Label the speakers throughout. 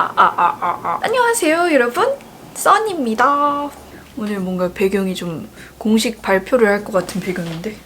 Speaker 1: 아, 아, 아, 아, 아. 안녕하세요, 여러분. 써니입니다. 오늘 뭔가 배경이 좀 공식 발표를 할 것 같은 배경인데.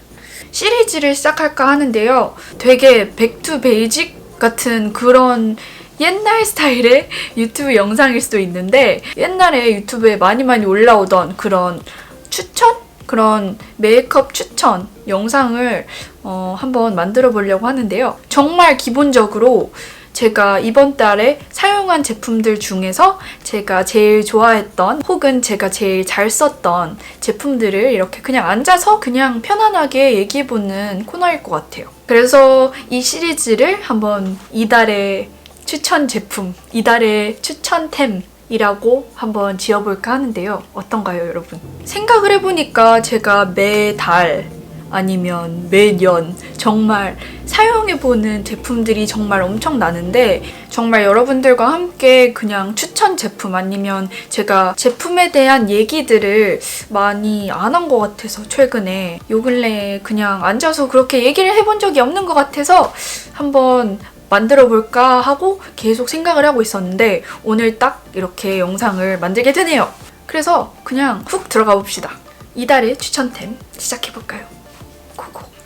Speaker 1: 시리즈를 시작할까 하는데요. 되게 백투 베이직 같은 그런 옛날 스타일의 유튜브 영상일 수도 있는데 옛날에 유튜브에 많이 많이 올라오던 그런 추천? 그런 메이크업 추천 영상을 어, 한번 만들어 보려고 하는데요. 정말 기본적으로 제가 이번 달에 사용한 제품들 중에서 제가 제일 좋아했던 혹은 제가 제일 잘 썼던 제품들을 이렇게 그냥 앉아서 그냥 편안하게 얘기해보는 코너일 것 같아요. 그래서 이 시리즈를 한번 이달의 추천 제품, 이달의 추천템 이라고 한번 지어볼까 하는데요. 어떤가요, 여러분? 생각을 해보니까 제가 매달 아니면 매년 정말 사용해보는 제품들이 정말 엄청 나는데 정말 여러분들과 함께 그냥 추천 제품 아니면 제가 제품에 대한 얘기들을 많이 안 한 것 같아서 최근에 요 근래에 그냥 앉아서 그렇게 얘기를 해본 적이 없는 것 같아서 한번 만들어 볼까 하고 계속 생각을 하고 있었는데 오늘 딱 이렇게 영상을 만들게 되네요. 그래서 그냥 훅 들어가 봅시다. 이달의 추천템 시작해 볼까요?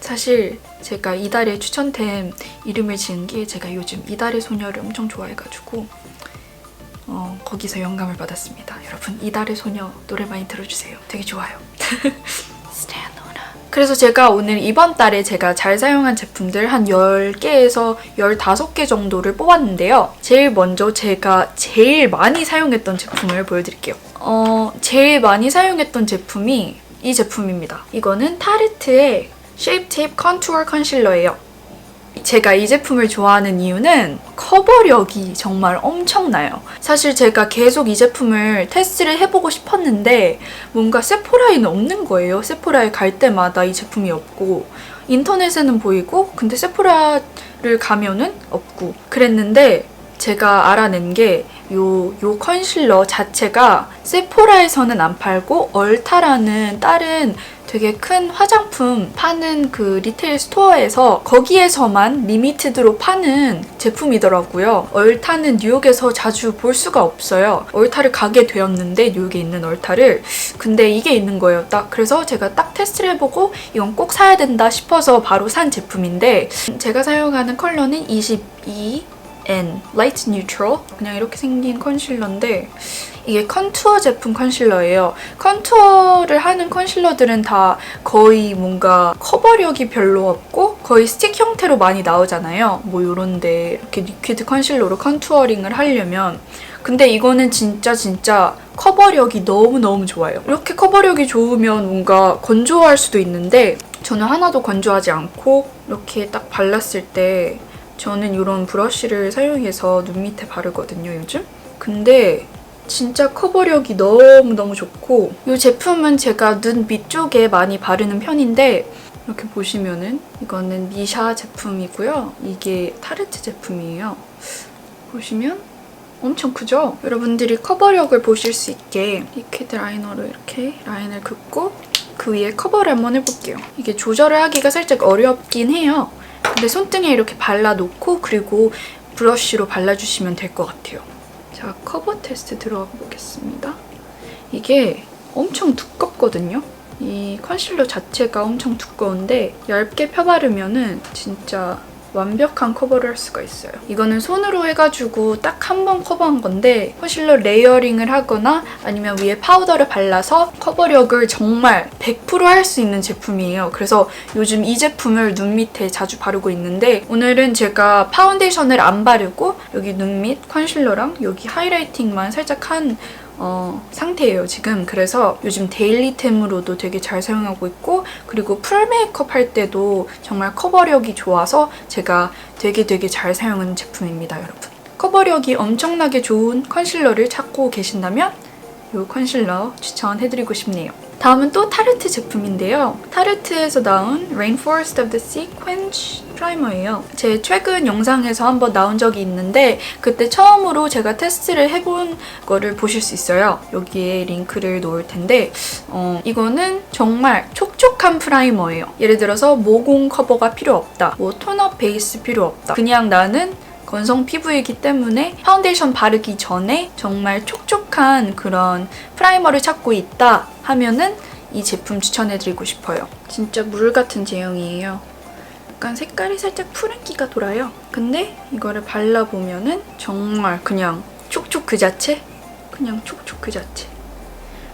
Speaker 1: 사실 제가 이달의 추천템 이름을 지은 게 제가 요즘 이달의 소녀를 엄청 좋아해가지고 어, 거기서 영감을 받았습니다. 여러분 이달의 소녀 노래 많이 들어주세요. 되게 좋아요. 그래서 제가 오늘 이번 달에 제가 잘 사용한 제품들 한 10개에서 15개 정도를 뽑았는데요. 제일 먼저 제가 제일 많이 사용했던 제품을 보여드릴게요. 어, 제일 많이 사용했던 제품이 이 제품입니다. 이거는 타르트의 Shape Tape Contour Concealer예요. 제가 이 제품을 좋아하는 이유는 커버력이 정말 엄청나요. 사실 제가 계속 이 제품을 테스트를 해보고 싶었는데 뭔가 세포라에는 없는 거예요. 세포라에 갈 때마다 이 제품이 없고 인터넷에는 보이고 근데 세포라를 가면은 없고 그랬는데 제가 알아낸 게 요, 요 컨실러 자체가 세포라에서는 안 팔고 얼타라는 다른 되게 큰 화장품 파는 그 리테일 스토어에서 거기에서만 리미티드로 파는 제품이더라고요. 얼타는 뉴욕에서 자주 볼 수가 없어요. 얼타를 가게 되었는데 뉴욕에 있는 얼타를 근데 이게 있는 거예요. 딱 그래서 제가 딱 테스트를 해보고 이건 꼭 사야 된다 싶어서 바로 산 제품인데 제가 사용하는 컬러는 22 N Light Neutral 그냥 이렇게 생긴 컨실러인데 이게 컨투어 제품 컨실러예요. 컨투어를 하는 컨실러들은 다 거의 뭔가 커버력이 별로 없고 거의 스틱 형태로 많이 나오잖아요. 뭐 요런데 이렇게 리퀴드 컨실러로 컨투어링을 하려면 근데 이거는 진짜 진짜 커버력이 너무너무 좋아요. 이렇게 커버력이 좋으면 뭔가 건조할 수도 있는데 저는 하나도 건조하지 않고 이렇게 딱 발랐을 때 저는 이런 브러쉬를 사용해서 눈 밑에 바르거든요, 요즘. 근데 진짜 커버력이 너무너무 좋고 이 제품은 제가 눈 밑쪽에 많이 바르는 편인데 이렇게 보시면은 이거는 미샤 제품이고요. 이게 타르트 제품이에요. 보시면 엄청 크죠? 여러분들이 커버력을 보실 수 있게 리퀴드 라이너로 이렇게 라인을 긋고 그 위에 커버를 한번 해볼게요. 이게 조절을 하기가 살짝 어렵긴 해요. 근데 손등에 이렇게 발라놓고 그리고 브러쉬로 발라주시면 될 것 같아요. 자, 커버 테스트 들어가 보겠습니다. 이게 엄청 두껍거든요. 이 컨실러 자체가 엄청 두꺼운데 얇게 펴바르면은 진짜 완벽한 커버를 할 수가 있어요. 이거는 손으로 해가지고 딱 한 번 커버한 건데 컨실러 레이어링을 하거나 아니면 위에 파우더를 발라서 커버력을 정말 100%할 수 있는 제품이에요. 그래서 요즘 이 제품을 눈 밑에 자주 바르고 있는데 오늘은 제가 파운데이션을 안 바르고 여기 눈 밑 컨실러랑 여기 하이라이팅만 살짝 한 어, 상태예요, 지금. 그래서 요즘 데일리템으로도 되게 잘 사용하고 있고, 그리고 풀 메이크업 할 때도 정말 커버력이 좋아서 제가 되게 되게 잘 사용하는 제품입니다, 여러분. 커버력이 엄청나게 좋은 컨실러를 찾고 계신다면 이 컨실러 추천해드리고 싶네요. 다음은 또 타르트 제품인데요. 타르트에서 나온 Rainforest of the Sea Quench 프라이머예요. 제 최근 영상에서 한번 나온 적이 있는데 그때 처음으로 제가 테스트를 해본 거를 보실 수 있어요. 여기에 링크를 놓을 텐데 어, 이거는 정말 촉촉한 프라이머예요. 예를 들어서 모공 커버가 필요 없다. 뭐 톤업 베이스 필요 없다. 그냥 나는 건성 피부이기 때문에 파운데이션 바르기 전에 정말 촉촉한 그런 프라이머를 찾고 있다 하면은 이 제품 추천해드리고 싶어요. 진짜 물 같은 제형이에요. 약간 색깔이 살짝 푸른기가 돌아요. 근데 이거를 발라보면은 정말 그냥 촉촉 그 자체? 그냥 촉촉 그 자체.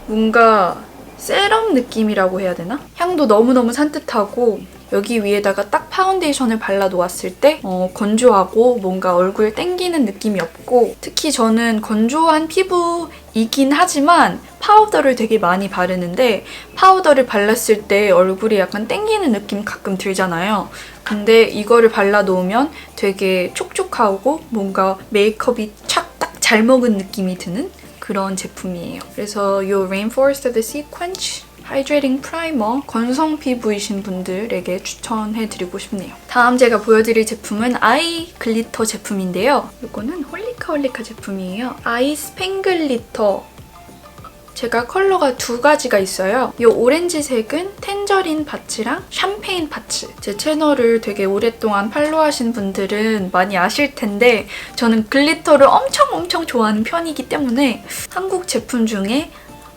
Speaker 1: 뭔가 세럼 느낌이라고 해야 되나? 향도 너무너무 산뜻하고 여기 위에다가 딱 파운데이션을 발라 놓았을 때 어, 건조하고 뭔가 얼굴 땡기는 느낌이 없고 특히 저는 건조한 피부이긴 하지만 파우더를 되게 많이 바르는데 파우더를 발랐을 때 얼굴이 약간 땡기는 느낌 가끔 들잖아요. 근데 이거를 발라 놓으면 되게 촉촉하고 뭔가 메이크업이 착 딱 잘 먹은 느낌이 드는 그런 제품이에요. 그래서 이 Rainforest of the Sequence 하이드레이팅 프라이머 건성 피부이신 분들에게 추천해드리고 싶네요. 다음 제가 보여드릴 제품은 아이 글리터 제품인데요. 이거는 홀리카 홀리카 제품이에요. 아이 스팽글리터 제가 컬러가 두 가지가 있어요. 이 오렌지색은 텐저린 파츠랑 샴페인 파츠. 제 채널을 되게 오랫동안 팔로우하신 분들은 많이 아실 텐데 저는 글리터를 엄청 엄청 좋아하는 편이기 때문에 한국 제품 중에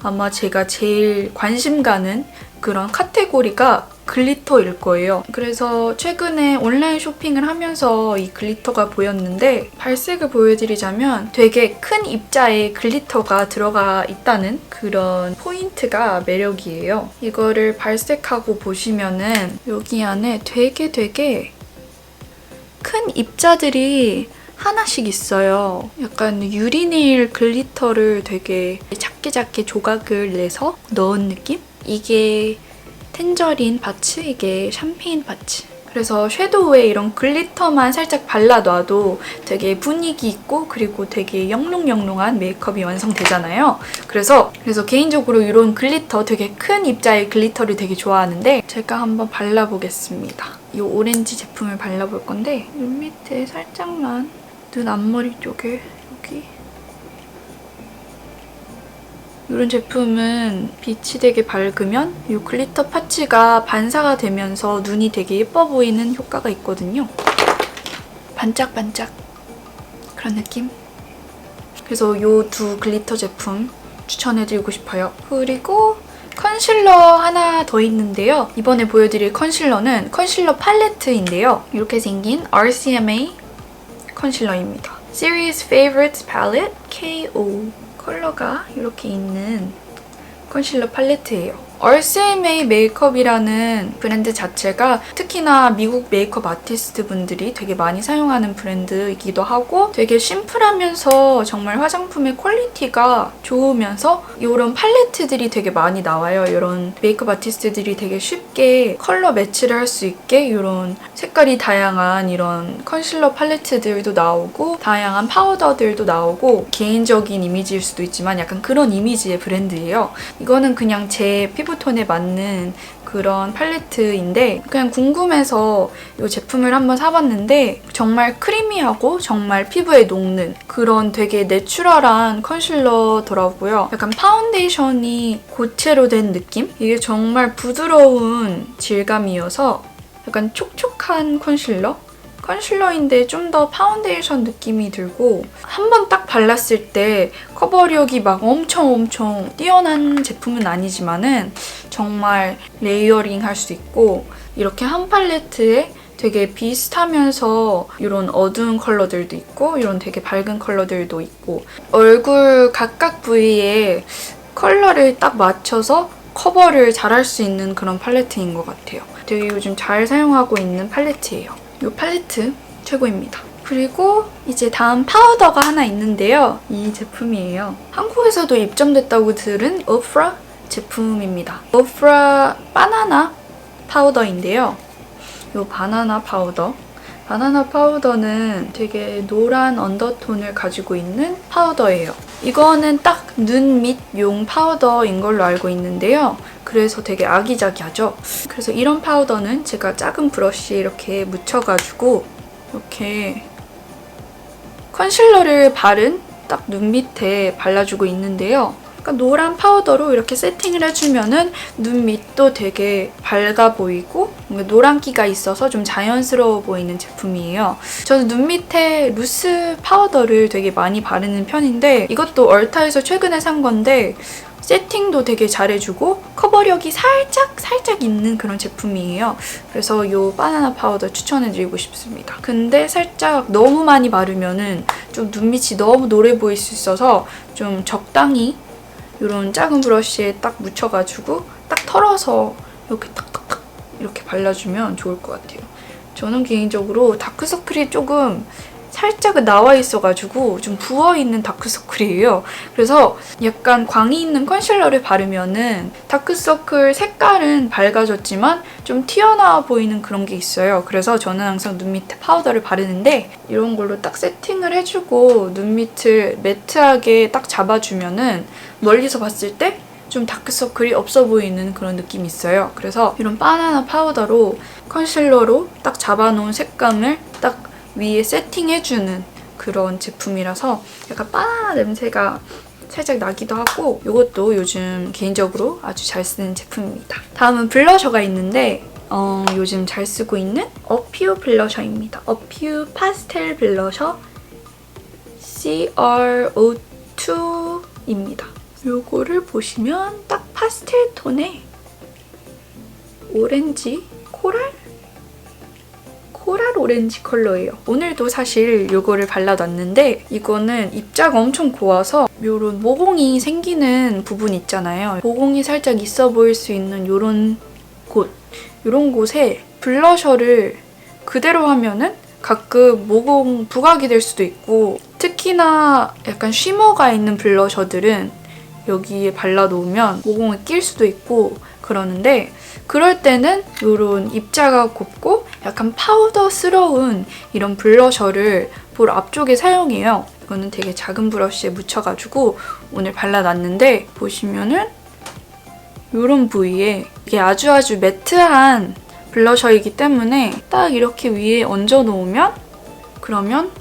Speaker 1: 아마 제가 제일 관심 가는 그런 카테고리가 글리터일 거예요. 그래서 최근에 온라인 쇼핑을 하면서 이 글리터가 보였는데 발색을 보여드리자면 되게 큰 입자에 글리터가 들어가 있다는 그런 포인트가 매력이에요. 이거를 발색하고 보시면은 여기 안에 되게 되게 큰 입자들이 하나씩 있어요. 약간 유리네일 글리터를 되게 작게 작게 조각을 내서 넣은 느낌? 이게 텐저린 파츠, 이게 샴페인 파츠. 그래서 섀도우에 이런 글리터만 살짝 발라놔도 되게 분위기 있고 그리고 되게 영롱영롱한 메이크업이 완성되잖아요. 그래서 그래서 개인적으로 이런 글리터 되게 큰 입자의 글리터를 되게 좋아하는데 제가 한번 발라보겠습니다. 이 오렌지 제품을 발라볼 건데 눈 밑에 살짝만 눈 앞머리 쪽에 이런 제품은 빛이 되게 밝으면 이 글리터 파츠가 반사가 되면서 눈이 되게 예뻐 보이는 효과가 있거든요. 반짝반짝 그런 느낌? 그래서 이 두 글리터 제품 추천해드리고 싶어요. 그리고 컨실러 하나 더 있는데요. 이번에 보여드릴 컨실러는 컨실러 팔레트인데요. 이렇게 생긴 RCMA 컨실러입니다. Series Favorites Palette KO 컬러가 이렇게 있는 컨실러 팔레트예요. RCMA 메이크업이라는 브랜드 자체가 특히나 미국 메이크업 아티스트 분들이 되게 많이 사용하는 브랜드이기도 하고 되게 심플하면서 정말 화장품의 퀄리티가 좋으면서 이런 팔레트들이 되게 많이 나와요. 이런 메이크업 아티스트들이 되게 쉽게 컬러 매치를 할 수 있게 이런 색깔이 다양한 이런 컨실러 팔레트들도 나오고 다양한 파우더들도 나오고 개인적인 이미지일 수도 있지만 약간 그런 이미지의 브랜드예요. 이거는 그냥 제 피부 톤에 맞는 그런 팔레트인데 그냥 궁금해서 이 제품을 한번 사봤는데 정말 크리미하고 정말 피부에 녹는 그런 되게 내추럴한 컨실러더라고요. 약간 파운데이션이 고체로 된 느낌? 이게 정말 부드러운 질감이어서 약간 촉촉한 컨실러? 컨실러인데 좀 더 파운데이션 느낌이 들고 한 번 딱 발랐을 때 커버력이 막 엄청 엄청 뛰어난 제품은 아니지만은 정말 레이어링 할 수 있고 이렇게 한 팔레트에 되게 비슷하면서 이런 어두운 컬러들도 있고 이런 되게 밝은 컬러들도 있고 얼굴 각각 부위에 컬러를 딱 맞춰서 커버를 잘 할 수 있는 그런 팔레트인 것 같아요. 되게 요즘 잘 사용하고 있는 팔레트예요. 이 팔레트 최고입니다. 그리고 이제 다음 파우더가 하나 있는데요. 이 제품이에요. 한국에서도 입점됐다고 들은 오프라 제품입니다. 오프라 바나나 파우더인데요. 이 바나나 파우더. 바나나 파우더는 되게 노란 언더톤을 가지고 있는 파우더예요. 이거는 딱 눈 밑 용 파우더인 걸로 알고 있는데요. 그래서 되게 아기자기하죠. 그래서 이런 파우더는 제가 작은 브러쉬에 이렇게 묻혀가지고 이렇게 컨실러를 바른 딱 눈 밑에 발라주고 있는데요. 약간 노란 파우더로 이렇게 세팅을 해주면은 눈 밑도 되게 밝아 보이고 노란기가 있어서 좀 자연스러워 보이는 제품이에요. 저는 눈 밑에 루스 파우더를 되게 많이 바르는 편인데 이것도 얼타에서 최근에 산 건데 세팅도 되게 잘해주고 커버력이 살짝 살짝 있는 그런 제품이에요. 그래서 이 바나나 파우더 추천해드리고 싶습니다. 근데 살짝 너무 많이 바르면은 좀 눈밑이 너무 노래 보일 수 있어서 좀 적당히 이런 작은 브러쉬에 딱 묻혀가지고 딱 털어서 이렇게 탁탁탁 이렇게 발라주면 좋을 것 같아요. 저는 개인적으로 다크서클이 조금 살짝 나와 있어가지고 좀 부어있는 다크서클이에요. 그래서 약간 광이 있는 컨실러를 바르면은 다크서클 색깔은 밝아졌지만 좀 튀어나와 보이는 그런 게 있어요. 그래서 저는 항상 눈 밑에 파우더를 바르는데 이런 걸로 딱 세팅을 해주고 눈 밑을 매트하게 딱 잡아주면은 멀리서 봤을 때좀 다크서클이 없어 보이는 그런 느낌이 있어요. 그래서 이런 바나나 파우더로 컨실러로 딱 잡아놓은 색감을 딱 위에 세팅해주는 그런 제품이라서 약간 바나나 냄새가 살짝 나기도 하고 이것도 요즘 개인적으로 아주 잘 쓰는 제품입니다. 다음은 블러셔가 있는데 어, 요즘 잘 쓰고 있는 어퓨 블러셔입니다. 어퓨 파스텔 블러셔 CR02입니다. 요거를 보시면 딱 파스텔 톤의 오렌지 코랄 오렌지 컬러예요. 오늘도 사실 이거를 발라놨는데 이거는 입자가 엄청 고와서 요런 모공이 생기는 부분 있잖아요. 모공이 살짝 있어 보일 수 있는 요런 곳, 요런 곳에 블러셔를 그대로 하면은 가끔 모공 부각이 될 수도 있고 특히나 약간 쉬머가 있는 블러셔들은 여기에 발라놓으면 모공을 낄 수도 있고 그러는데 그럴 때는 이런 입자가 곱고 약간 파우더스러운 이런 블러셔를 볼 앞쪽에 사용해요. 이거는 되게 작은 브러쉬에 묻혀가지고 오늘 발라놨는데 보시면은 이런 부위에 이게 아주 아주 매트한 블러셔이기 때문에 딱 이렇게 위에 얹어 놓으면 그러면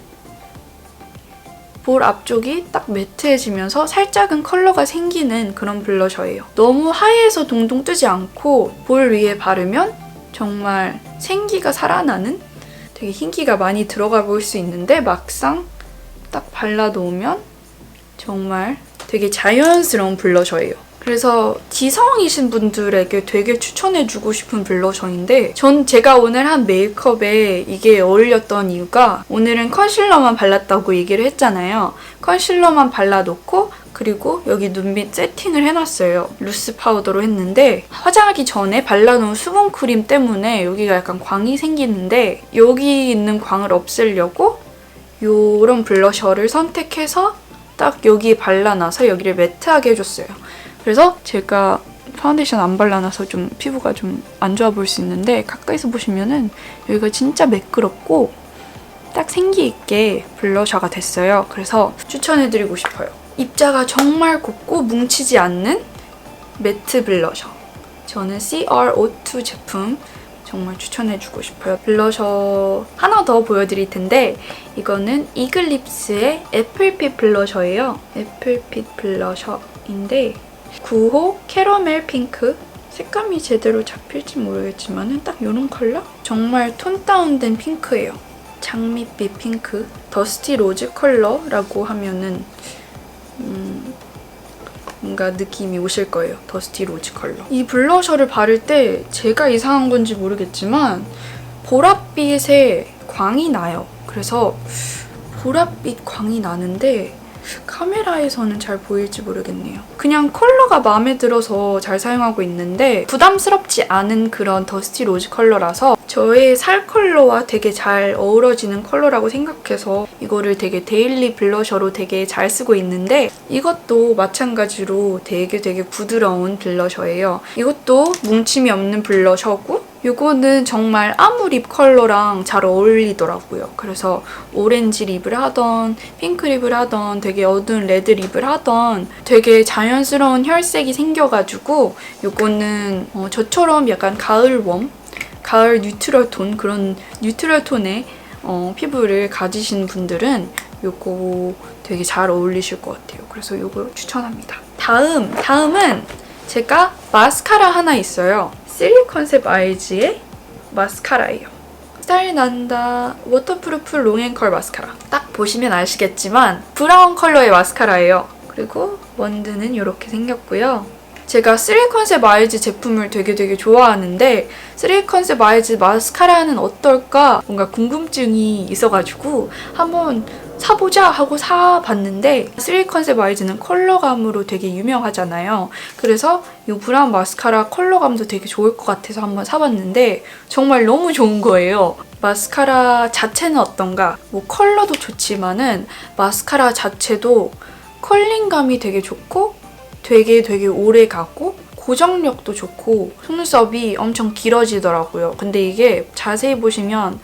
Speaker 1: 볼 앞쪽이 딱 매트해지면서 살짝은 컬러가 생기는 그런 블러셔예요. 너무 하얘서 동동 뜨지 않고 볼 위에 바르면 정말 생기가 살아나는 되게 흰기가 많이 들어가 보일 수 있는데 막상 딱 발라놓으면 정말 되게 자연스러운 블러셔예요. 그래서 지성이신 분들에게 되게 추천해주고 싶은 블러셔인데 전 제가 오늘 한 메이크업에 이게 어울렸던 이유가 오늘은 컨실러만 발랐다고 얘기를 했잖아요. 컨실러만 발라놓고 그리고 여기 눈밑 세팅을 해놨어요. 루스 파우더로 했는데 화장하기 전에 발라놓은 수분크림 때문에 여기가 약간 광이 생기는데 여기 있는 광을 없애려고 이런 블러셔를 선택해서 딱 여기에 발라놔서 여기를 매트하게 해줬어요. 그래서 제가 파운데이션 안 발라놔서 좀 피부가 좀 안 좋아 보일 수 있는데 가까이서 보시면은 여기가 진짜 매끄럽고 딱 생기 있게 블러셔가 됐어요. 그래서 추천해드리고 싶어요. 입자가 정말 곱고 뭉치지 않는 매트 블러셔. 저는 CR02 제품 정말 추천해주고 싶어요. 블러셔 하나 더 보여드릴 텐데 이거는 이글립스의 애플빛 블러셔예요. 애플빛 블러셔인데 9호 캐러멜 핑크 색감이 제대로 잡힐지 모르겠지만 딱 이런 컬러? 정말 톤 다운된 핑크예요. 장밋빛 핑크 더스티 로즈 컬러라고 하면은 음, 뭔가 느낌이 오실 거예요. 더스티 로즈 컬러. 이 블러셔를 바를 때 제가 이상한 건지 모르겠지만 보랏빛에 광이 나요. 그래서 보랏빛 광이 나는데 카메라에서는 잘 보일지 모르겠네요. 그냥 컬러가 마음에 들어서 잘 사용하고 있는데 부담스럽지 않은 그런 더스티 로즈 컬러라서 저의 살 컬러와 되게 잘 어우러지는 컬러라고 생각해서 이거를 되게 데일리 블러셔로 되게 잘 쓰고 있는데 이것도 마찬가지로 되게 되게 부드러운 블러셔예요. 이것도 뭉침이 없는 블러셔고 이거는 정말 아무 립 컬러랑 잘 어울리더라고요. 그래서 오렌지 립을 하던 핑크 립을 하던 되게 어두운 레드 립을 하던 되게 자연스러운 혈색이 생겨가지고 이거는 어, 저처럼 약간 가을 웜, 가을 뉴트럴 톤 그런 뉴트럴 톤의 어, 피부를 가지신 분들은 요거 되게 잘 어울리실 것 같아요. 그래서 요거 추천합니다. 다음, 다음은 제가 마스카라 하나 있어요. 실리 컨셉 아이즈의 마스카라예요. 스타일 난다 워터프루프 롱앤컬 마스카라. 딱 보시면 아시겠지만 브라운 컬러의 마스카라예요. 그리고 원드는 이렇게 생겼고요. 제가 3 컨셉 아이즈 제품을 되게 되게 좋아하는데 3 컨셉 아이즈 마스카라는 어떨까 뭔가 궁금증이 있어가지고 한번 사보자 하고 사봤는데 3 컨셉 아이즈는 컬러감으로 되게 유명하잖아요. 그래서 이 브라운 마스카라 컬러감도 되게 좋을 것 같아서 한번 사봤는데 정말 너무 좋은 거예요. 마스카라 자체는 어떤가? 뭐 컬러도 좋지만은 마스카라 자체도 컬링감이 되게 좋고 되게 되게 오래 가고 고정력도 좋고 속눈썹이 엄청 길어지더라고요. 근데 이게 자세히 보시면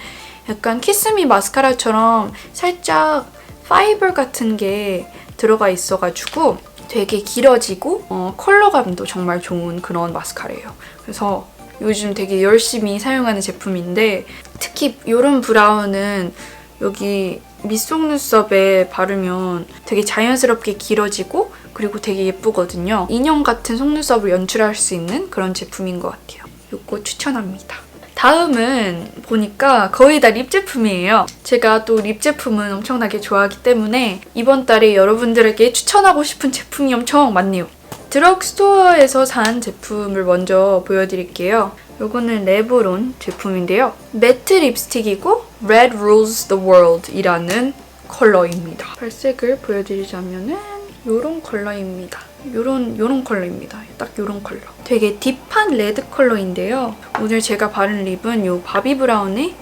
Speaker 1: 약간 키스미 마스카라처럼 살짝 파이버 같은 게 들어가 있어가지고 되게 길어지고 어, 컬러감도 정말 좋은 그런 마스카라예요. 그래서 요즘 되게 열심히 사용하는 제품인데 특히 이런 브라운은 여기 밑속 눈썹에 바르면 되게 자연스럽게 길어지고 그리고 되게 예쁘거든요. 인형 같은 속눈썹을 연출할 수 있는 그런 제품인 것 같아요. 이거 추천합니다. 다음은 보니까 거의 다 립 제품이에요. 제가 또 립 제품은 엄청나게 좋아하기 때문에 이번 달에 여러분들에게 추천하고 싶은 제품이 엄청 많네요. 드럭스토어에서 산 제품을 먼저 보여드릴게요. 요거는 레브론 제품인데요. 매트 립스틱이고 Red Rules the World 이라는 컬러입니다. 발색을 보여드리자면은 요런 컬러입니다. 요런 요런 컬러입니다. 딱 요런 컬러. 되게 딥한 레드 컬러인데요. 오늘 제가 바른 립은 요 바비 브라운의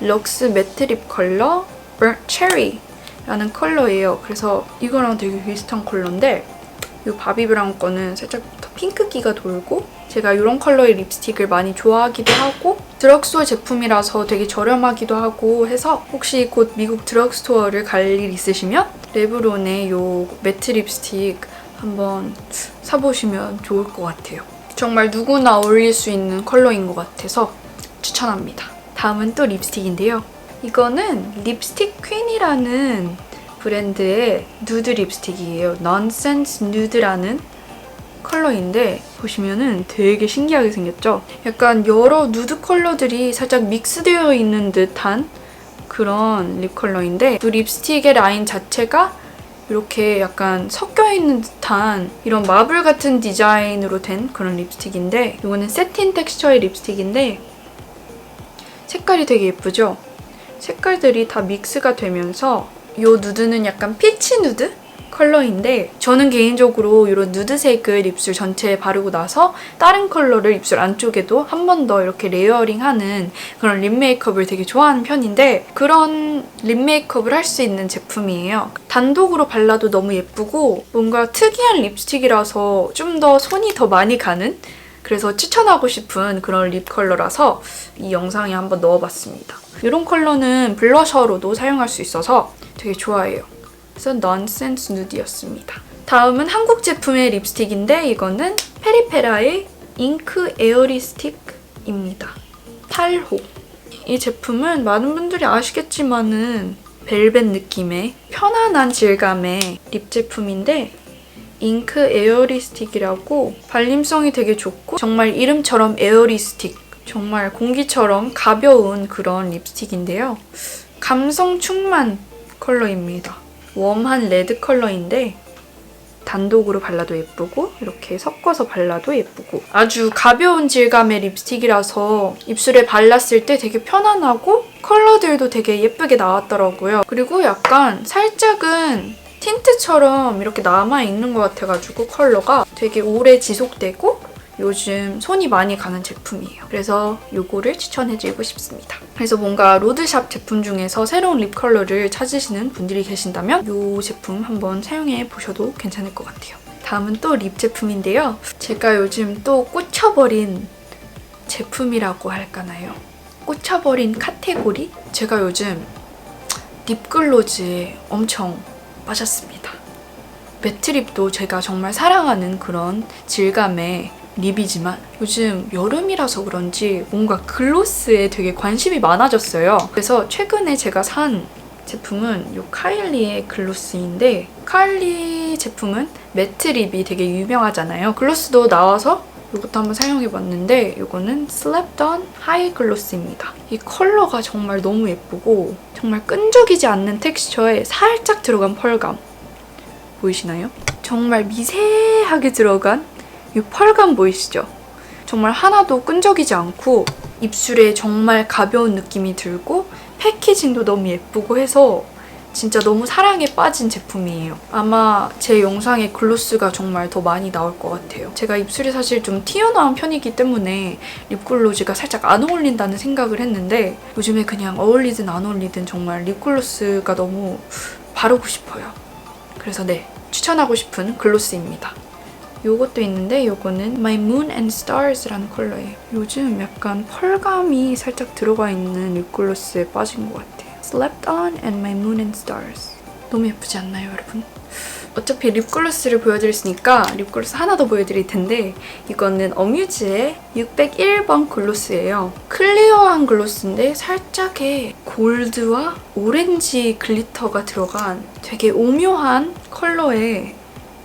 Speaker 1: 럭스 매트 립 컬러 Burnt Cherry라는 컬러예요. 그래서 이거랑 되게 비슷한 컬러인데 이 바비 브라운 거는 살짝 더 핑크기가 돌고 제가 이런 컬러의 립스틱을 많이 좋아하기도 하고 드럭스토어 제품이라서 되게 저렴하기도 하고 해서 혹시 곧 미국 드럭스토어를 갈 일 있으시면 레브론의 이 매트 립스틱 한번 사보시면 좋을 것 같아요. 정말 누구나 어울릴 수 있는 컬러인 것 같아서 추천합니다. 다음은 또 립스틱인데요. 이거는 립스틱 퀸이라는 브랜드의 누드 립스틱이에요. Nonsense Nude라는 컬러인데 보시면은 되게 신기하게 생겼죠? 약간 여러 누드 컬러들이 살짝 믹스되어 있는 듯한 그런 립 컬러인데 이 립스틱의 라인 자체가 이렇게 약간 섞여 있는 듯한 이런 마블 같은 디자인으로 된 그런 립스틱인데 이거는 세틴 텍스처의 립스틱인데 색깔이 되게 예쁘죠? 색깔들이 다 믹스가 되면서 이 누드는 약간 피치 누드 컬러인데 저는 개인적으로 이런 누드색을 입술 전체에 바르고 나서 다른 컬러를 입술 안쪽에도 한 번 더 이렇게 레이어링하는 그런 립 메이크업을 되게 좋아하는 편인데 그런 립 메이크업을 할 수 있는 제품이에요. 단독으로 발라도 너무 예쁘고 뭔가 특이한 립스틱이라서 좀 더 손이 더 많이 가는 그래서 추천하고 싶은 그런 립 컬러라서 이 영상에 한번 넣어봤습니다. 이런 컬러는 블러셔로도 사용할 수 있어서 되게 좋아해요. 그래서 넌센스 누디였습니다. 다음은 한국 제품의 립스틱인데 이거는 페리페라의 잉크 에어리 스틱입니다. 8호. 이 제품은 많은 분들이 아시겠지만은 벨벳 느낌의 편안한 질감의 립 제품인데 잉크 에어리 스틱이라고 발림성이 되게 좋고 정말 이름처럼 에어리 스틱 정말 공기처럼 가벼운 그런 립스틱인데요. 감성 충만 컬러입니다. 웜한 레드 컬러인데 단독으로 발라도 예쁘고 이렇게 섞어서 발라도 예쁘고 아주 가벼운 질감의 립스틱이라서 입술에 발랐을 때 되게 편안하고 컬러들도 되게 예쁘게 나왔더라고요. 그리고 약간 살짝은 틴트처럼 이렇게 남아있는 것 같아가지고 컬러가 되게 오래 지속되고 요즘 손이 많이 가는 제품이에요. 그래서 이거를 추천해드리고 싶습니다. 그래서 뭔가 로드샵 제품 중에서 새로운 립 컬러를 찾으시는 분들이 계신다면 이 제품 한번 사용해 보셔도 괜찮을 것 같아요. 다음은 또 립 제품인데요. 제가 요즘 또 꽂혀버린 제품이라고 할까나요? 꽂혀버린 카테고리? 제가 요즘 립글로즈에 엄청 빠졌습니다. 매트립도 제가 정말 사랑하는 그런 질감의 립이지만 요즘 여름이라서 그런지 뭔가 글로스에 되게 관심이 많아졌어요. 그래서 최근에 제가 산 제품은 이 카일리의 글로스인데 카일리 제품은 매트 립이 되게 유명하잖아요. 글로스도 나와서 이것도 한번 사용해봤는데 이거는 On High Gloss입니다. 이 컬러가 정말 너무 예쁘고 정말 끈적이지 않는 텍스처에 살짝 들어간 펄감 보이시나요? 정말 미세하게 들어간 이 펄감 보이시죠? 정말 하나도 끈적이지 않고 입술에 정말 가벼운 느낌이 들고 패키징도 너무 예쁘고 해서 진짜 너무 사랑에 빠진 제품이에요. 아마 제 영상에 글로스가 정말 더 많이 나올 것 같아요. 제가 입술이 사실 좀 튀어나온 편이기 때문에 립글로즈가 살짝 안 어울린다는 생각을 했는데 요즘에 그냥 어울리든 안 어울리든 정말 립글로스가 너무 바르고 싶어요. 그래서 네, 추천하고 싶은 글로스입니다. 요것도 있는데 요거는 My Moon and Stars라는 컬러예요. 요즘 약간 펄감이 살짝 들어가 있는 립글로스에 빠진 것 같아요. Slept On and My Moon and Stars. 너무 예쁘지 않나요, 여러분? 어차피 립글로스를 보여드렸으니까 립글로스 하나 더 보여드릴 텐데 이거는 어뮤즈의 601번 글로스예요. 클리어한 글로스인데 살짝의 골드와 오렌지 글리터가 들어간 되게 오묘한 컬러의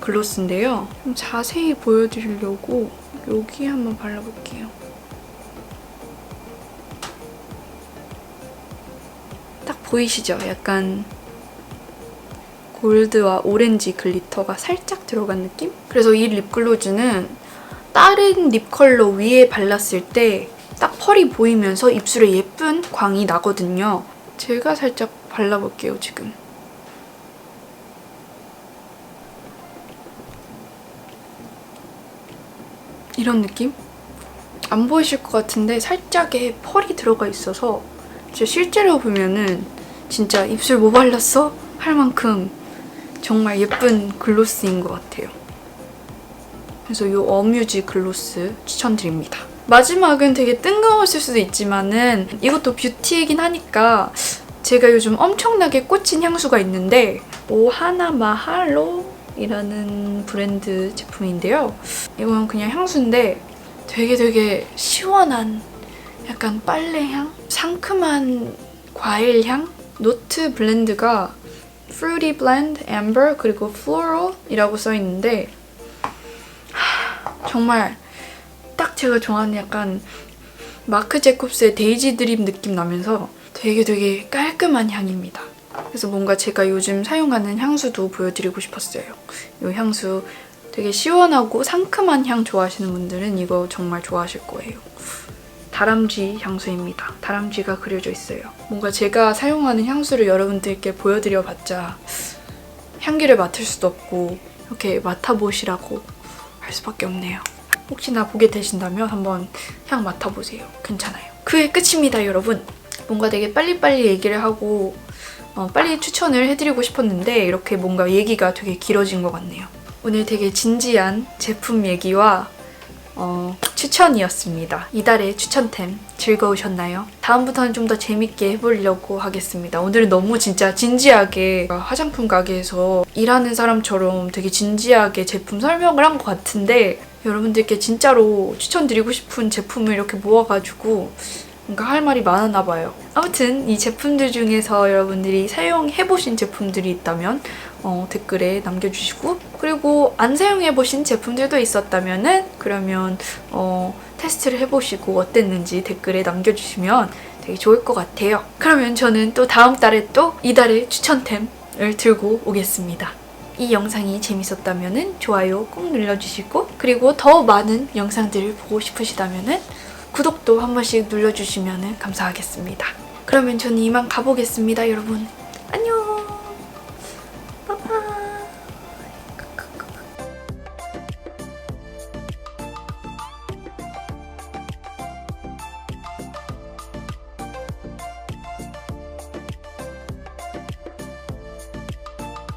Speaker 1: 글로스인데요. 좀 자세히 보여드리려고 여기 한번 발라볼게요. 딱 보이시죠? 약간 골드와 오렌지 글리터가 살짝 들어간 느낌? 그래서 이 립글로즈는 다른 립 컬러 위에 발랐을 때 딱 펄이 보이면서 입술에 예쁜 광이 나거든요. 제가 살짝 발라볼게요, 지금. 이런 느낌? 안 보이실 것 같은데 살짝의 펄이 들어가 있어서 실제로 보면은 진짜 입술 뭐 발랐어? 할 만큼 정말 예쁜 글로스인 것 같아요. 그래서 이 어뮤지 글로스 추천드립니다. 마지막은 되게 뜬금없을 수도 있지만은 이것도 뷰티이긴 하니까 제가 요즘 엄청나게 꽂힌 향수가 있는데 오하나 마할로 이라는 브랜드 제품인데요. 이건 그냥 향수인데 되게 되게 시원한 약간 빨래향? 상큼한 과일향? 노트 블렌드가 Fruity Blend, Amber, 그리고 Floral이라고 써있는데 하, 정말 딱 제가 좋아하는 약간 마크 제콥스의 데이지 드립 느낌 나면서 되게 되게 깔끔한 향입니다. 그래서 뭔가 제가 요즘 사용하는 향수도 보여드리고 싶었어요. 이 향수 되게 시원하고 상큼한 향 좋아하시는 분들은 이거 정말 좋아하실 거예요. 다람쥐 향수입니다. 다람쥐가 그려져 있어요. 뭔가 제가 사용하는 향수를 여러분들께 보여드려 봤자 향기를 맡을 수도 없고 이렇게 맡아보시라고 할 수밖에 없네요. 혹시나 보게 되신다면 한번 향 맡아보세요. 괜찮아요. 그게 끝입니다, 여러분. 뭔가 되게 빨리빨리 얘기를 하고 어, 빨리 추천을 해드리고 싶었는데 이렇게 뭔가 얘기가 되게 길어진 것 같네요. 오늘 되게 진지한 제품 얘기와 어, 추천이었습니다. 이달의 추천템 즐거우셨나요? 다음부터는 좀 더 재밌게 해보려고 하겠습니다. 오늘은 너무 진짜 진지하게 화장품 가게에서 일하는 사람처럼 되게 진지하게 제품 설명을 한 것 같은데 여러분들께 진짜로 추천드리고 싶은 제품을 이렇게 모아가지고 뭔가 할 말이 많았나 봐요. 아무튼 이 제품들 중에서 여러분들이 사용해보신 제품들이 있다면 어, 댓글에 남겨주시고 그리고 안 사용해보신 제품들도 있었다면은 그러면 어, 테스트를 해보시고 어땠는지 댓글에 남겨주시면 되게 좋을 것 같아요. 그러면 저는 또 다음 달에 또 이달의 추천템을 들고 오겠습니다. 이 영상이 재밌었다면 좋아요 꼭 눌러주시고 그리고 더 많은 영상들을 보고 싶으시다면 구독도 한 번씩 눌러주시면 감사하겠습니다. 그러면 저는 이만 가보겠습니다, 여러분. 안녕!